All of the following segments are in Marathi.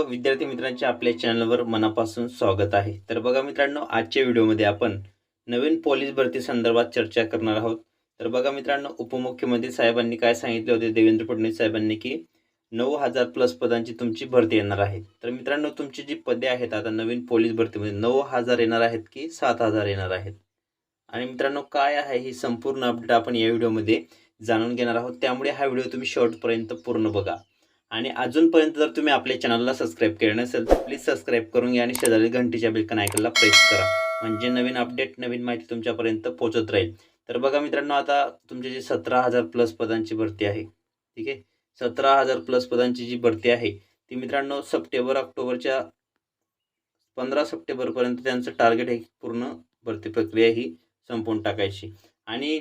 सर्व विद्यार्थी मित्रांचे आपल्या चॅनलवर मनापासून स्वागत आहे. तर बघा मित्रांनो आजच्या व्हिडिओमध्ये आपण नवीन पोलीस भरती संदर्भात चर्चा करणार आहोत. तर बघा मित्रांनो उपमुख्यमंत्री साहेबांनी काय सांगितले होते? देवेंद्र फडणवीस साहेबांनी की नऊ हजार प्लस पदांची तुमची भरती येणार आहे. तर मित्रांनो तुमची जी पदे आहेत आता नवीन पोलीस भरतीमध्ये नऊ हजार येणार आहेत की सात हजार येणार आहेत? आणि मित्रांनो काय आहे ही संपूर्ण अपडेट आपण या व्हिडिओमध्ये जाणून घेणार आहोत. त्यामुळे हा व्हिडिओ तुम्ही शेवटपर्यंत पूर्ण बघा. आणि अजूनपर्यंत जर तुम्ही आपल्या चॅनलला सबस्क्राईब केलं नसेल तर प्लीज सबस्क्राईब करून घ्या आणि शेजारी घंटीच्या बिलकन आयकनला प्रेस करा. म्हणजे नवीन अपडेट नवीन माहिती तुमच्यापर्यंत पोहोचत राहील. तर बघा मित्रांनो आता तुमची जी सतरा हजार प्लस पदांची भरती आहे ठीक आहे? सतरा हजार प्लस पदांची जी भरती आहे ती मित्रांनो सप्टेंबर ऑक्टोबरच्या पंधरा सप्टेंबरपर्यंत त्यांचं टार्गेट आहे पूर्ण भरती प्रक्रिया ही संपवून टाकायची. आणि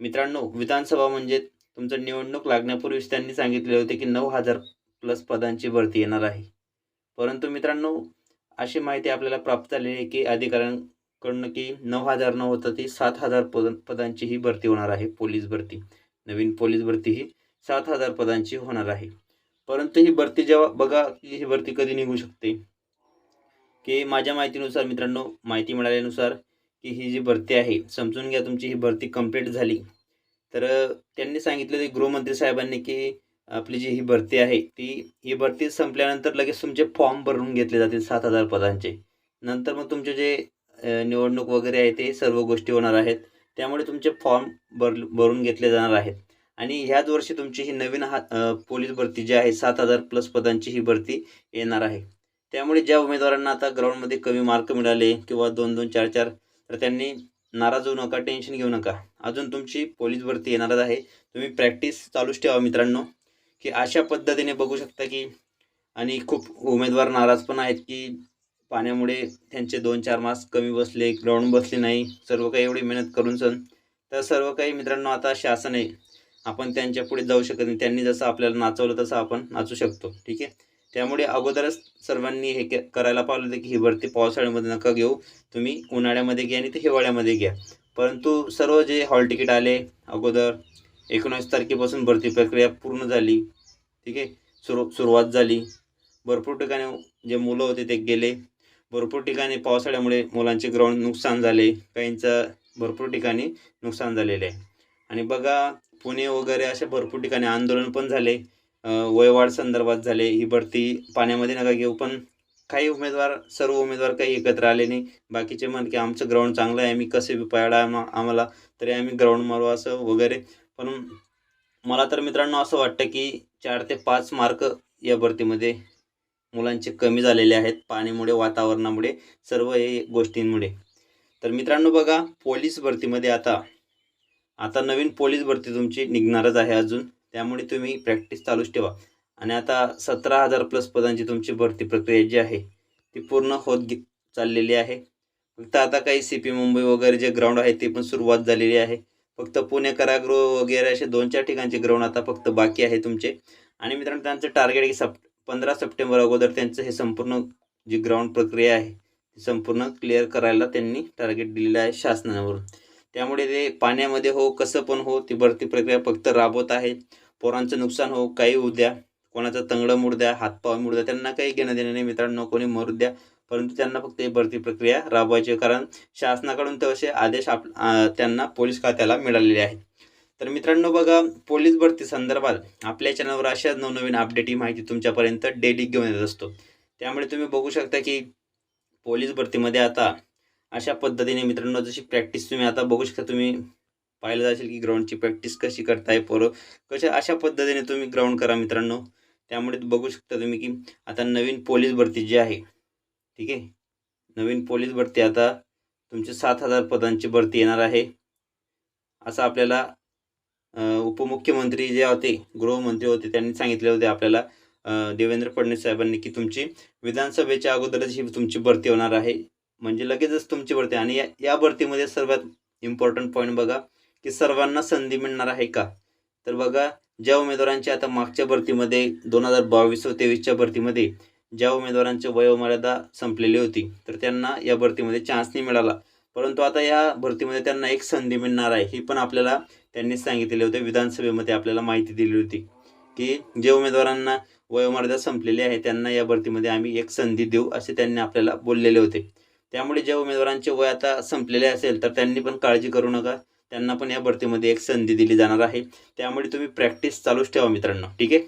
मित्रांनो विधानसभा म्हणजे तुमचं निवडणूक लागण्यापूर्वीच त्यांनी सांगितले होते की नऊ हजार प्लस पदांची भरती येणार आहे. परंतु मित्रांनो अशी माहिती आपल्याला प्राप्त झालेली आहे की अधिकाऱ्यांकडून की नऊ हजार न होता ती सात हजार पद पदांची ही भरती होणार आहे पोलीस भरती. नवीन पोलीस भरती ही सात हजार पदांची होणार आहे. परंतु ही भरती जेव्हा बघा की ही भरती कधी निघू शकते? की माझ्या माहितीनुसार मित्रांनो माहिती मिळाल्यानुसार की ही जी भरती आहे समजून घ्या तुमची ही भरती कंप्लीट झाली. तर त्यांनी सांगितलं ते गृहमंत्री साहेबांनी की आपली जी ही भरती आहे ती ही भरती संपल्यानंतर लगेच तुमचे फॉर्म भरून घेतले जातील सात हजार पदांचे. नंतर मग तुमचे जे निवडणूक वगैरे आहे ते सर्व गोष्टी होणार आहेत. त्यामुळे तुमचे फॉर्म भर भरून घेतले जाणार आहेत. आणि ह्याच वर्षी तुमची ही नवीन हा पोलीस भरती जी आहे सात हजार प्लस पदांची ही भरती येणार आहे. त्यामुळे ज्या उमेदवारांना आता ग्राउंडमध्ये कमी मार्क मिळाले किंवा दोन दोन चार चार तर त्यांनी नाराज होऊ नका टेन्शन घेऊ नका. अजून तुमची पोलीस भरती येणारच आहे. तुम्ही प्रॅक्टिस चालूच ठेवा मित्रांनो. की अशा पद्धतीने बघू शकता की आणि खूप उमेदवार नाराज पण आहेत की पाण्यामुळे त्यांचे दोन चार मार्क्स कमी बसले ग्राउंड बसले नाही. सर्व काही एवढी मेहनत करून सण. तर सर्व काही मित्रांनो आता शासन आहे. आपण त्यांच्या पुढे जाऊ शकत नाही. त्यांनी जसं आपल्याला नाचवलं तसं आपण नाचू शकतो. ठीक आहे? त्यामुळे अगोदरच सर्वांनी हे करायला पाहिलं होतं की ही भरती पावसाळ्यामध्ये नका घेऊ. तुम्ही उन्हाळ्यामध्ये घ्या आणि ते हिवाळ्यामध्ये घ्या. परंतु सर्व जे हॉल तिकीट आले अगोदर एकोणीस तारखेपासून भरती प्रक्रिया पूर्ण झाली. ठीक आहे? सुरू सुरुवात झाली. भरपूर ठिकाणी जे मुलं होते ते गेले. भरपूर ठिकाणी पावसाळ्यामुळे मुलांचे ग्राउंड नुकसान झाले. काहींचं भरपूर ठिकाणी नुकसान झालेलं आहे. आणि बघा पुणे वगैरे अशा भरपूर ठिकाणी आंदोलन पण झाले. वयवाढ संदर्भात झाले. ही भरती पाण्यामध्ये नका घेऊ पण काही उमेदवार सर्व उमेदवार काही एकत्र आले नाही. बाकीचे म्हण की आमचं ग्राउंड चांगलं आहे आम्ही कसे बी पाळा आम्हाला तरी आम्ही ग्राउंड मारू असं वगैरे. पण मला तर मित्रांनो असं वाटतं की चार ते पाच मार्क या भरतीमध्ये मुलांचे कमी झालेले आहेत पाण्यामुळे वातावरणामुळे सर्व हे गोष्टींमुळे. तर मित्रांनो बघा पोलीस भरतीमध्ये आता आता नवीन पोलीस भरती तुमची निघणारच आहे अजून. त्यामुळे तुम्ही प्रॅक्टिस चालूच ठेवा. आणि आता सतरा हजार प्लस पदांची तुमची भरती प्रक्रिया जी आहे ती पूर्ण होत गे चाललेली आहे. फक्त आता काही सी पी मुंबई वगैरे जे ग्राउंड आहे ते पण सुरुवात झालेली आहे. फक्त पुणे कारागृह वगैरे असे दोन चार ठिकाणचे ग्राउंड आता फक्त बाकी आहे तुमचे. आणि मित्रांनो त्यांचं टार्गेट की सप पंधरा सप्टेंबर अगोदर त्यांचं हे संपूर्ण जी ग्राउंड प्रक्रिया आहे ती संपूर्ण क्लिअर करायला त्यांनी टार्गेट दिलेलं आहे शासनावरून. त्यामुळे ते पाण्यामध्ये हो कसं पण हो ती भरती प्रक्रिया फक्त राबवत आहे. पोरांचं नुकसान हो काही होऊ द्या. कोणाचं तंगडं मोड द्या हातपाव मोड द्या त्यांना काही घेणं देणं नाही मित्रांनो कोणी मरू द्या. परंतु त्यांना फक्त ही भरती प्रक्रिया राबवायची कारण शासनाकडून तसे आदेश आप त्यांना पोलीस खात्याला मिळालेले आहेत. तर मित्रांनो बघा पोलीस भरती संदर्भात आपल्या चॅनलवर अशाच नवनवीन अपडेट ही माहिती तुमच्यापर्यंत डेली घेऊन येत असतो. त्यामुळे तुम्ही बघू शकता की पोलीस भरतीमध्ये आता अशा पद्धतीने मित्रांनो जशी प्रॅक्टिस तुम्ही आता बघू शकता तुम्ही पाहिलं जाशील की ग्राउंडची प्रॅक्टिस कशी करताय पोरं? कशा अशा पद्धतीने तुम्ही ग्राउंड करा मित्रांनो. त्यामुळे बघू शकता तुम्ही की आता नवीन पोलीस भरती जी आहे ठीक आहे? नवीन पोलीस भरती आता तुमची सात हजार पदांची भरती येणार आहे. असं आपल्याला उपमुख्यमंत्री जे होते गृहमंत्री होते त्यांनी सांगितले होते आपल्याला देवेंद्र फडणवीस साहेबांनी की तुमची विधानसभेच्या अगोदरच ही तुमची भरती होणार आहे. म्हणजे लगेचच तुमची भरती आणि या या भरतीमध्ये सर्वात इम्पॉर्टंट पॉईंट बघा. की सर्वांना संधी मिळणार आहे का? तर बघा ज्या उमेदवारांची आता मागच्या भरतीमध्ये दोन हजार बावीस व तेवीसच्या भरतीमध्ये ज्या उमेदवारांची वयोमर्यादा संपलेली होती तर त्यांना या भरतीमध्ये चान्स नाही मिळाला. परंतु आता या भरतीमध्ये त्यांना एक संधी मिळणार आहे ही पण आपल्याला त्यांनी सांगितलेले होते विधानसभेमध्ये आपल्याला माहिती दिली होती की जे उमेदवारांना वयोमर्यादा संपलेली आहे त्यांना या भरतीमध्ये आम्ही एक संधी देऊ असे त्यांनी आपल्याला बोललेले होते. त्यामुळे ज्या उमेदवारांचे वय आता संपलेले असेल तर त्यांनी पण काळजी करू नका. त्यांना पण या भरतीमध्ये एक संधी दिली जाणार आहे. त्यामुळे तुम्ही प्रॅक्टिस चालूच ठेवा मित्रांनो ठीक आहे?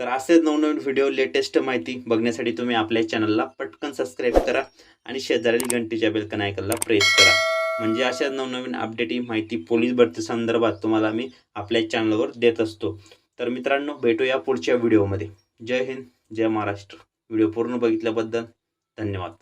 तर असेच नवनवीन व्हिडिओ लेटेस्ट माहिती बघण्यासाठी तुम्ही आपल्या चॅनलला पटकन सबस्क्राईब करा आणि शेजारील घंटीच्या बेलकन आयकनला प्रेस करा. म्हणजे अशा नवनवीन अपडेट ही माहिती पोलीस भरती संदर्भात तुम्हाला मी आपल्या चॅनलवर देत असतो. तर मित्रांनो भेटूया पुढच्या व्हिडिओमध्ये जय हिंद जय महाराष्ट्र. व्हिडिओ पूर्ण बघितल्याबद्दल धन्यवाद.